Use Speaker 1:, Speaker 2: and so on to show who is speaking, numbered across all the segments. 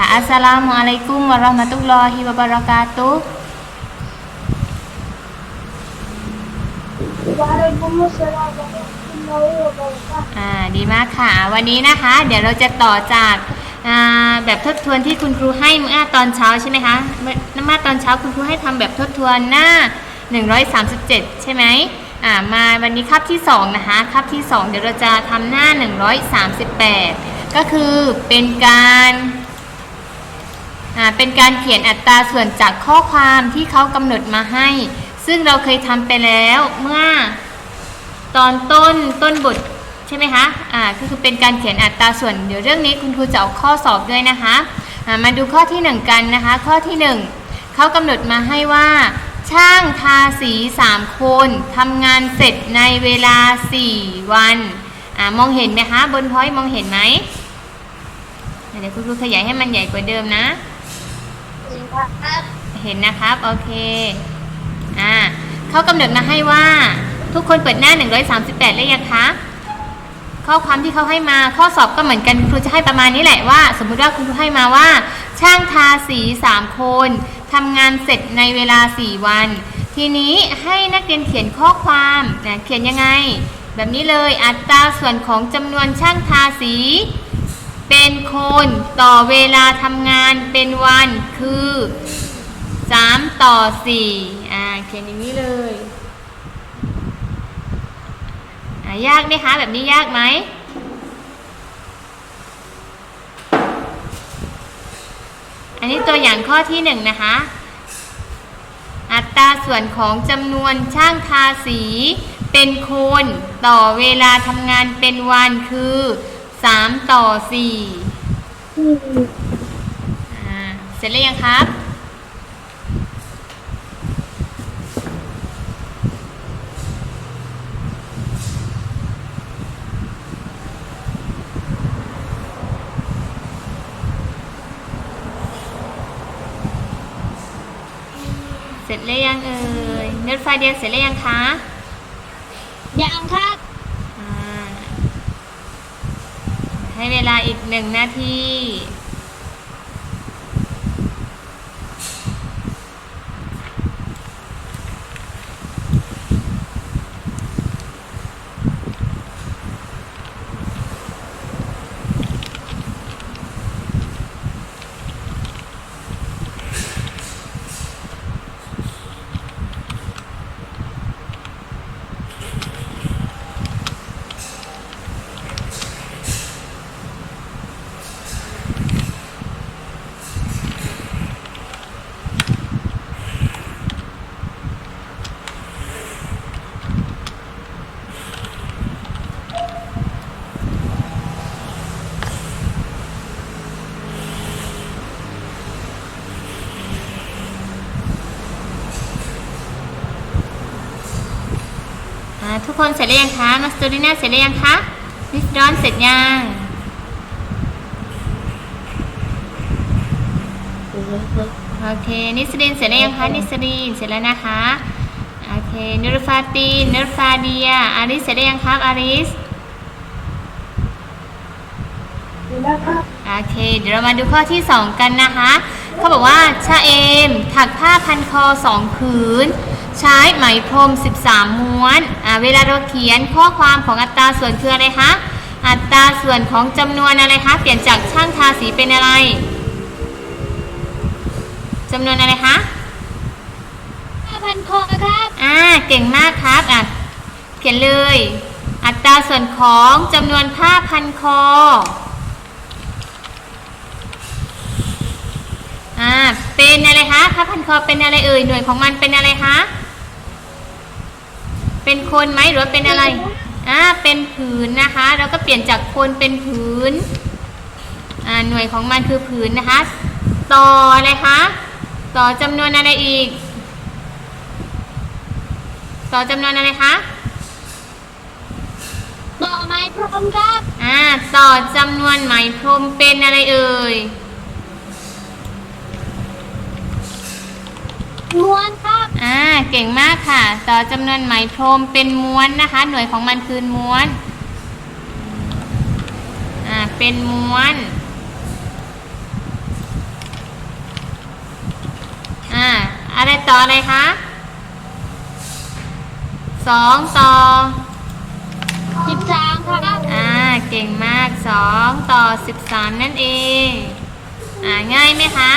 Speaker 1: ค่ะอัสสลามุอะลัยกุมวะเราะห์มะตุลลอฮิวะบะเราะกาตุวะ
Speaker 2: อะลัยกุมุสสลามุ
Speaker 1: อะ
Speaker 2: ลัยกุมวะเราะ
Speaker 1: ห์มะะาอ่าดีมากค่ะ วันนี้นะคะ เดี๋ยวเราจะต่อจากแบบทบทวนที่คุณครูให้เมื่อตอนเช้าใช่ไหมคะเมื่อตอนเช้าคุณครูให้ทำแบบทบทวนหน้า 137 ใช่ไหมอ่ามาวันนี้คาบที่ 2 นะคะคาบที่ 2 เดี๋ยวเราจะทำหน้า 138 ก็คือเป็นการ เป็นการเขียนอัตราส่วนจากข้อความที่เขากำหนดมาให้ ซึ่งเราเคยทำไปแล้วเมื่อตอนต้นต้นบทใช่ไหมคะอ่าก็คือเป็นการเขียนอัตราส่วน เดี๋ยวเรื่องนี้คุณครูจะเอาข้อสอบด้วยนะคะอ่ามาดูข้อที่หนึ่งกันนะคะ ข้อที่หนึ่งเขากำหนดมาให้ว่า ช่างทาสีสามคนทำงานเสร็จในเวลา 4 วันอ่ามองเห็นไหมคะ บนพอยต์มองเห็นไหมเดี๋ยวคุณครูขยายให้มันใหญ่กว่าเดิมนะ เห็นนะครับ โอเค อ่าเขากำหนดมาให้ว่า ทุกคนเปิดหน้า 138แล้วยังคะข้อความที่เขาให้มาข้อสอบก็เหมือนกันครูจะให้ประมาณนี้แหละว่า สมมุติว่าคุณครูให้มาว่า ช่างทาสี3คนทำงานเสร็จในเวลา 4 วัน ทีนี้ให้นักเรียนเขียนข้อความนะเขียนยังไง แบบนี้เลยอัตราส่วนของจำนวนช่างทาสี เป็นคนต่อเวลาทำงานเป็นวันคือ 3 ต่อ 4 อ่าเขียนอย่างนี้เลยอ่ายากไหมคะ แบบนี้ยากไหมอันนี้ตัวอย่างข้อที่หนึ่งนะคะ อัตราส่วนของจำนวนช่างทาสี เป็นคนต่อเวลาทำงานเป็นวันคือ 3ต่อ4อ่าเสร็จแล้วยังครับ เสร็จแล้วยังเอ่ยเนื้อไฟเดียวเสร็จแล้วยังคะ
Speaker 2: ยังครับ
Speaker 1: อ่า ให้เวลาอีกหนึ่งนาที ทุกคนเสร็จแล้วยังคะ มาสตูดิน่าเสร็จแล้วยังคะ มิสดอนเสร็จยังโอเค นิสรินเสร็จแล้วยังคะ นิสรินเสร็จแล้วนะคะ โอเคนูรฟาตีนนูรฟาเดีย อาริสเสร็จแล้วยังครับ อาริส
Speaker 2: แล้วครับ
Speaker 1: โอเค เดี๋ยวเรามาดูข้อที่ 2 กันนะคะ เขาบอกว่าชาเอม ถักผ้าพันคอ2ผืน ใช้ไหมพรม 13 ม้วนอ่าเวลาเราเขียนข้อความของอัตราส่วนคืออะไรคะ อัตราส่วนของจำนวนอะไรคะ เปลี่ยนจากช่างทาสีเป็นอะไรจำนวนอะไรคะ
Speaker 2: ห้าพันคอครับ
Speaker 1: อ่า เก่งมากครับอะเขียนเลย อัตราส่วนของจำนวนผ้าพันคอ อ่า เป็นอะไรคะ ผ้าพันคอเป็นอะไรเอ่ย หน่วยของมันเป็นอะไรคะ เป็นคนไหมหรือว่าเป็นอะไร อ่า เป็นผืนนะคะ เราก็เปลี่ยนจากคนเป็นผืน อ่า หน่วยของมันคือผืนนะคะ ต่ออะไรคะ ต่อจำนวนอะไรอีก ต่อจำนวนอะไรคะ
Speaker 2: ต่อไม้พร้อมครับ
Speaker 1: อ่า ต่อจำนวนไหมพรมเป็นอะไรเอ่ย
Speaker 2: ม้วนครับ
Speaker 1: อ่าเก่งมากค่ะ ต่อจำนวนไหมโรมเป็นม้วนนะคะ หน่วยของมันคือม้วนอ่าเป็นม้วนอ่าอะไรต่ออะไรคะสองต่อ
Speaker 2: สิบสามค่ะ
Speaker 1: อ่าเก่งมากสองต่อสิบสามนั่นเองอ่าง่ายไหมคะ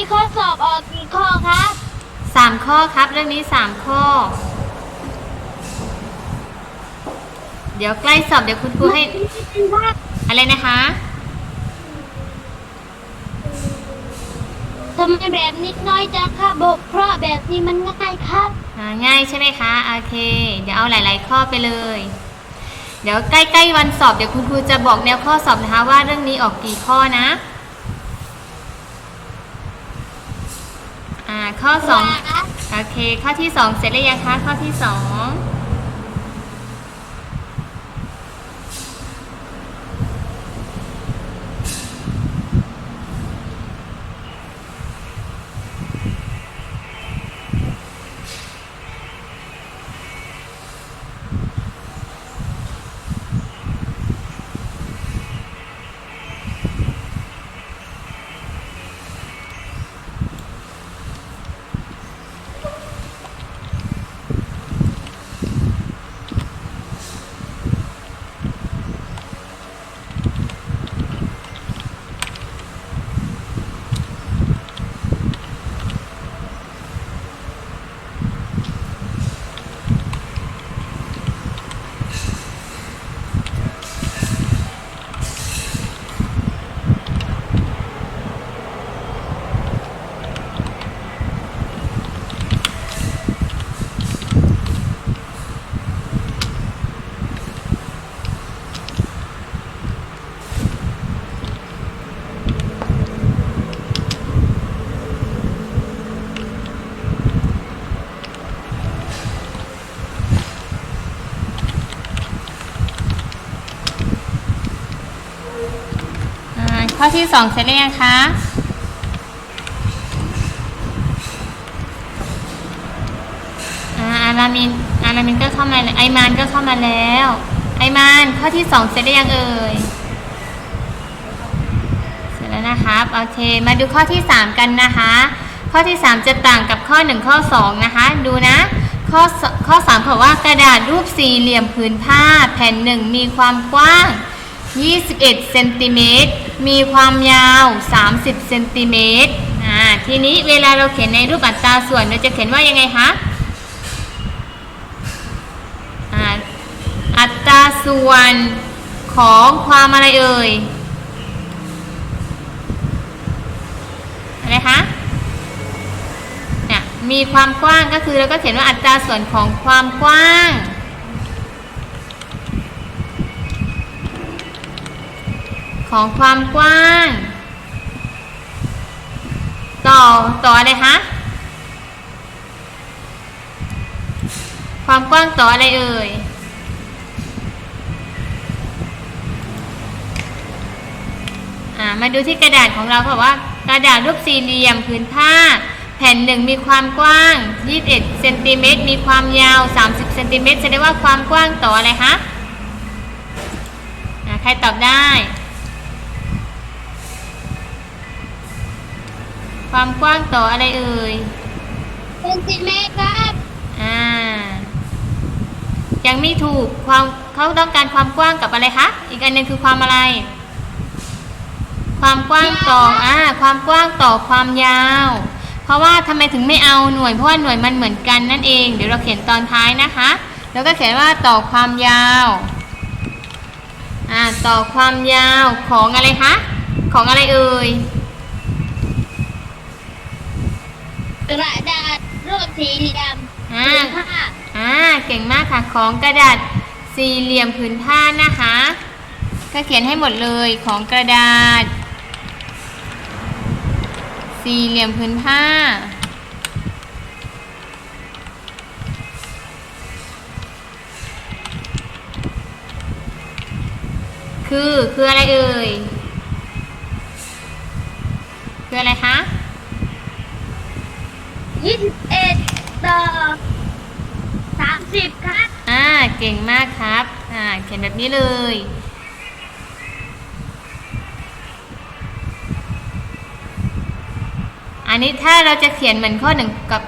Speaker 2: นนี้ข้อสอบออกกี่ข้อครับ
Speaker 1: สามข้อครับเรื่องนี้สามข้อ เดี๋ยวใกล้สอบเดี๋ยวคุณครูให้ อะไรนะคะ
Speaker 2: ทำไมแบบนิดน้อยจังครับบกเพราะแบบนี้มันง่ายครับ
Speaker 1: อ่าง่ายใช่ไหมคะ โอเค เดี๋ยวเอาหลาย ๆ ข้อไปเลย เดี๋ยวใกล้ ๆ วันสอบเดี๋ยวคุณครูจะบอกแนวข้อสอบนะคะว่าเรื่องนี้ออกกี่ข้อนะ อ่าข้อสองโอเค ข้อที่สองเสร็จแล้วยังคะข้อที่สอง อ่า ข้อที่สองเสร็จแล้วยังคะอาอารามินอารามินก็เข้ามาแล้วไอมานก็เข้ามาแล้ว ไอมานข้อที่สองเสร็จแล้ยังเอ่ยเสร็จแล้วนะครับโอเคมาดูข้อที่สามกันนะคะ ข้อที่สามจะต่างกับข้อหนึ่งข้อสองนะคะดูนะข้อสข้อสามบอกว่ากระดาษรูปสี่เหลี่ยมผืนผ้า แผ่นหนึ่งมีความกว้าง 21 เซนติเมตร มีความยาว 30เซนติเมตรอ่าทีนี้เวลาเราเขียนในรูปอัตราส่วนเราจะเขียนว่ายังไงคะอ่าอัตราส่วนของความอะไรเอ่ยอะไรคะเนี่ยมีความกว้างก็คือเราก็เขียนว่าอัตราส่วนของความกว้าง ของความกว้าง ต่อต่ออะไรคะความกว้างต่ออะไรเอ่ยอ่ามาดูที่กระดาษของเราเขาบอกว่ากระดาษรูปสี่เหลี่ยมผืนผ้า แผ่นหนึ่งมีความกว้าง 21เซนติเมตรมีความยาว 30เซนติเมตรแสดงว่าความกว้างต่ออะไรคะใครตอบได้ ความกว้างต่ออะไรเอ่ย
Speaker 2: เซนติเมตรครับ
Speaker 1: อ่ายังไม่ถูกความเขาต้องการความกว้างกับอะไรคะอีกอันหนึงคือความอะไร ความกว้างต่ออ่าความกว้างต่อความยาว เพราะว่าทำไมถึงไม่เอาหน่วยเพราะว่าหน่วยมันเหมือนกันนั่นเอง เดี๋ยวเราเขียนตอนท้ายนะคะ แล้วก็เขียนว่าต่อความยาวอ่าต่อความยาวของอะไรคะของอะไรเอ่ย
Speaker 2: กระดาษรูปสี่เหลี่ยม
Speaker 1: อ่า
Speaker 2: ผืนผ้า
Speaker 1: อ่า เก่งมากค่ะ ของกระดาษสี่เหลี่ยมผืนผ้านะคะ ก็เขียนให้หมดเลยของกระดาษ สี่เหลี่ยมผืนผ้า คือ คืออะไรเอ่ย คืออะไรคะ
Speaker 2: ยี่สิบเอ็ดต่อสามสิบครับ
Speaker 1: อ่า เก่งมากครับ อ่า เขียนแบบนี้เลย อันนี้ถ้าเราจะเขียนเหมือนข้อหนึ่งกับ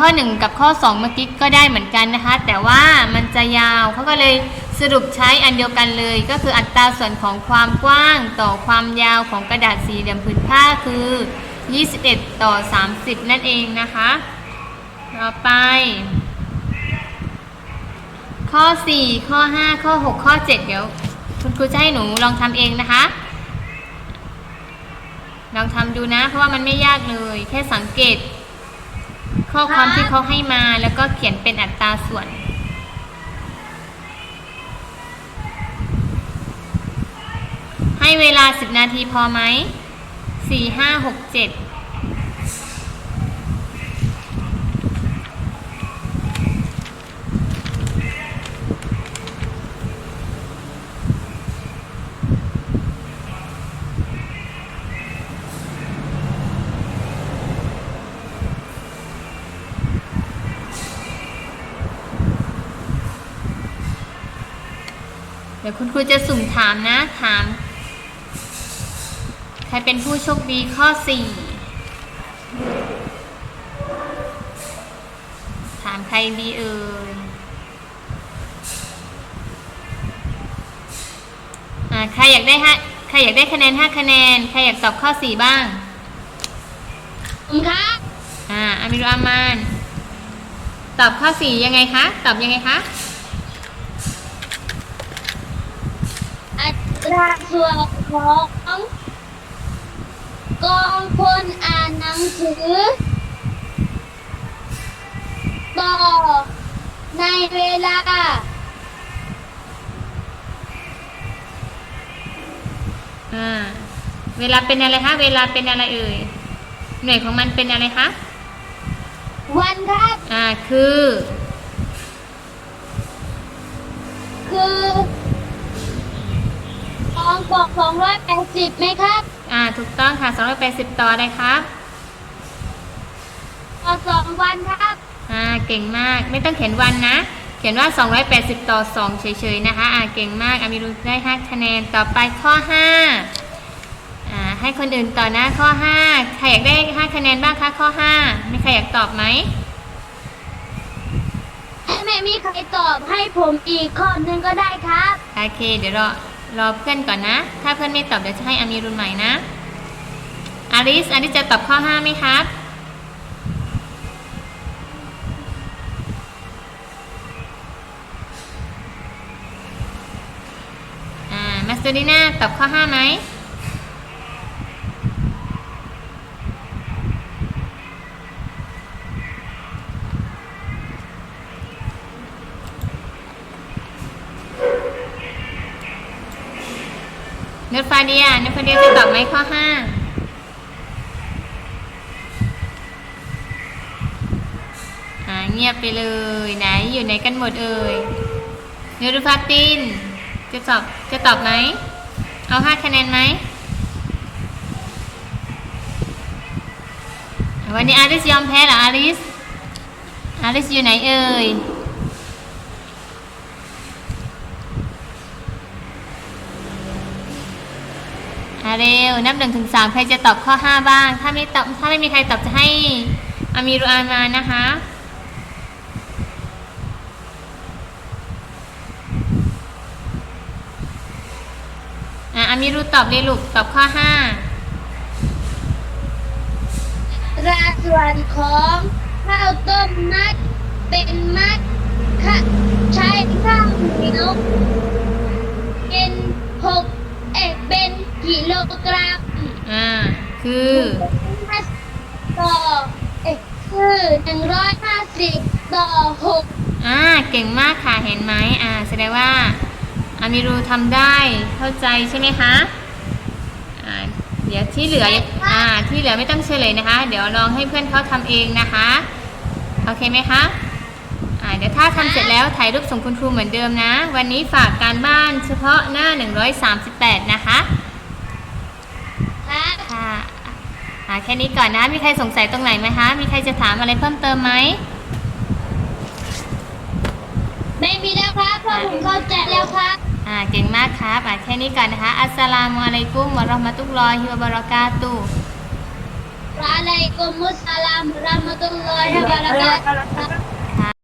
Speaker 1: ข้อหนึ่งกับข้อสองเมื่อกี้ก็ได้เหมือนกันนะคะ แต่ว่ามันจะยาวเขาก็เลยสรุปใช้อันเดียวกันเลย ก็คืออัตราส่วนของความกว้างต่อความยาวของกระดาษสี่เหลี่ยมผืนผ้าคือ 21 ต่อ 30 นั่นเองนะคะ ต่อไป ข้อ 4 ข้อ 5 ข้อ 6 ข้อ 7 เดี๋ยว คุณครูจะให้หนูลองทำเองนะคะ ลองทำดูนะ เพราะว่ามันไม่ยากเลย แค่สังเกต ข้อความที่เขาให้มาแล้วก็เขียนเป็นอัตราส่วนให้เวลา 10 นาทีพอไหม 4 5 6 7เจ็ดเดี๋ยวคุณครูจะสุ่มถามนะ ถาม รเป็นผู้โชคดีข้อ 4 ถามใครดีเอ่ยอ่าใครอยากได้ห้าใครอยากได้คะแนน 5 คะแนน ใครอยากตอบข้อ 4 บ้าง
Speaker 2: ผมครับ
Speaker 1: อ่าอามิรุอามาน ตอบข้อ 4 ยังไงคะ ตอบยังไงคะ
Speaker 2: อัตราส่วนของ กองคนอ่านหนังสือ ต่อ ในเวลา
Speaker 1: อ่าเวลาเป็นอะไรคะเวลาเป็นอะไรเอ่ยหน่วยของมันเป็นอะไรคะ
Speaker 2: วันครับ
Speaker 1: อ่าคือ
Speaker 2: คือกองบอกสองร้อยแปดสิบไหมครับ
Speaker 1: อ่าถูกต้องค่ะ280 ต่ออะไรครับ
Speaker 2: ต่อสองวันครับ
Speaker 1: อ่าเก่งมากไม่ต้องเขียนวันนะ เขียนว่า 280 ต่อ 2 เฉยๆนะคะ อ่าเก่งมากอามิรุได้ 5 คะแนนต่อไปข้อ 5 อ่าให้คนอื่นต่อนะข้อ 5 ใครอยากได้ 5 คะแนนบ้างคะข้อ5ไม่ใครอยากตอบไหม
Speaker 2: ถ้าไม่มีใครตอบให้ผมอีกข้อหนึ่งก็ได้ครับ
Speaker 1: โอเค เดี๋ยวรอ รอเพื่อนก่อนนะ ถ้าเพื่อนไม่ตอบเดี๋ยวจะให้อามีรุนใหม่นะ อาริส อาริสจะตอบข้อ5ไหมครับอ่ามาสเตอริน่าตอบข้อ5ไหม เนฟาเดียเนฟาเดียจะตอบไหมข้อ5อ่าเงียบไปเลยไหนอยู่ไหนกันหมดเอ่ยเนรุฟาติน จะตอบจะตอบไหมเอา5คะแนนไหมวันนี้อาริสยอมแพ้เหรออาริสอาริสอยู่ไหนเอ่ยะเร็ว นับหนึ่งถึงสามใครจะตอบข้อห้าบ้าง ถ้าไม่ตอบถ้าไม่มีใครตอบจะให้อามีรุอามานะคะ อะอามีรุตอบเลยลูกตอบข้อห้า
Speaker 2: ราส่วนของข้าวต้มมัดเป็นมัดใช้ข้าวเหนียวเป็นหกเอกเป็นกิโลกรัม
Speaker 1: อ่า คือ
Speaker 2: ต่อเอกคือหนึ่งร้อยห้าสิบต่อหก
Speaker 1: อ่า เก่งมากค่ะ เห็นไหมอ่า แสดงว่าอามิรูทำได้ เข้าใจใช่ไหมคะ อ่า เดี๋ยวที่เหลือ อ่า ที่เหลือไม่ต้องเฉลยนะคะ เดี๋ยวลองให้เพื่อนเขาทำเองนะคะ โอเคไหมคะ อ่า เดี๋ยวถ้าทำเสร็จแล้วถ่ายรูปส่งคุณครูเหมือนเดิมนะ วันนี้ฝากการบ้านเฉพาะหน้า 138 นะคะ
Speaker 2: ครับ
Speaker 1: ค่ะอ่าแค่นี้ก่อนนะ มีใครสงสัยตรงไหนไหมคะ มีใครจะถามอะไรเพิ่มเติมไหม
Speaker 2: ไม่มีแล้วครับเพราะผมเข้าใจแล้วครับ
Speaker 1: อ่า เก่งมากครับอ่าแค่นี้ก่อนนะคะ อัสสลามุอะลัยกุมวะเราะห์มะตุลลอฮิวะบะเราะกาตุฮ์
Speaker 2: Waalaikumsalam warahmatullahi wabarakatuh.